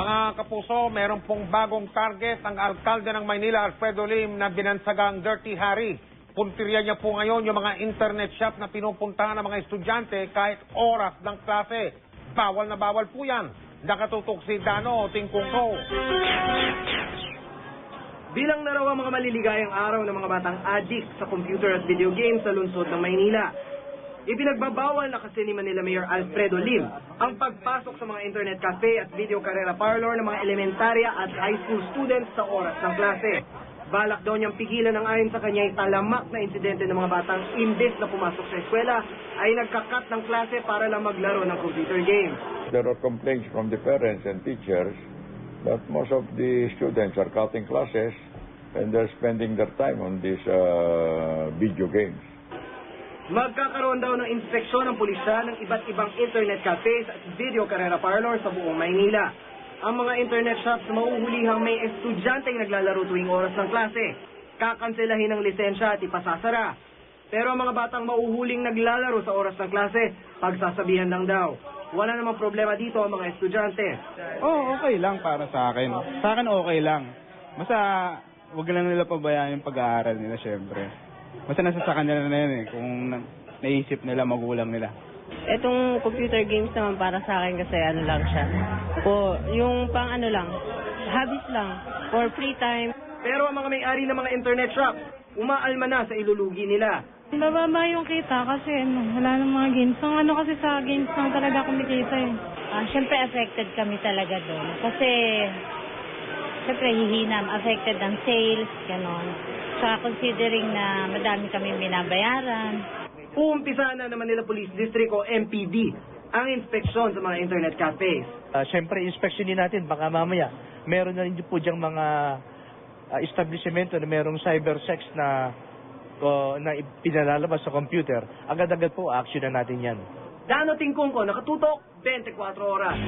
Mga kapuso, meron pong bagong target ang alkalde ng Maynila, Alfredo Lim, na binansagang Dirty Harry. Puntirya niya po ngayon yung mga internet shop na pinupuntahan ng mga estudyante kahit oras ng klase. Bawal na bawal po yan. Nakatutok si Dano Tingkungko. Bilang na raw ang mga maliligayang araw ng mga batang addict sa computer at video games sa lungsod ng Maynila. Ipinagbabawal na kasi ni Manila Mayor Alfredo Lim ang pagpasok sa mga internet cafe at video karera parlor ng mga elementarya at high school students sa oras ng klase. Balak daw niyang pigilan ang ayon sa kanya ay talamak na insidente ng mga batang imbes na pumasok sa eskwela ay nagkakat ng klase para lang maglaro ng computer games. There are complaints from the parents and teachers that most of the students are cutting classes and they're spending their time on these uh, video games. Magkakaroon daw ng inspeksyon ng pulisya ng iba't ibang internet cafes at video karera parlor sa buong Maynila. Ang mga internet shops na mauhulihang may estudyanteng naglalaro tuwing oras ng klase. Kakanselahin ng lisensya at ipasasara. Pero ang mga batang mauhuling naglalaro sa oras ng klase, pagsasabihan lang daw. Wala namang problema dito ang mga estudyante. Oo, okay lang para sa akin. Sa akin okay lang. Basta, wag lang nila pabayaan yung pag-aaral nila, syempre. Basta nasa sa kanila na yun eh, kung na- naisip nila, magulang nila. Etong computer games naman para sa akin kasi ano lang siya. Po, yung pang ano lang, hobbies lang, for free time. Pero ang mga may-ari ng mga internet shops, umaalma na sa ilulugi nila. Bababa yung kita kasi ano, wala nang mga games. Ang ano kasi sa games lang talaga kumikita eh. Ah, Siyempre affected kami talaga doon. Kasi, siyempre hihinam, affected ang sales, ganon. Sa considering na madami kami binabayaran. Uumpisa na naman nila Police District o MPD ang inspeksyon sa mga internet cafes. Uh, Siyempre, inspeksyonin natin, baka mamaya, meron na rin po diyang mga uh, establishmento na merong cyber sex na uh, na pinalalabas sa computer. Agad-agad po, action na natin yan. Dano Tingkong ko, nakatutok, 24 oras.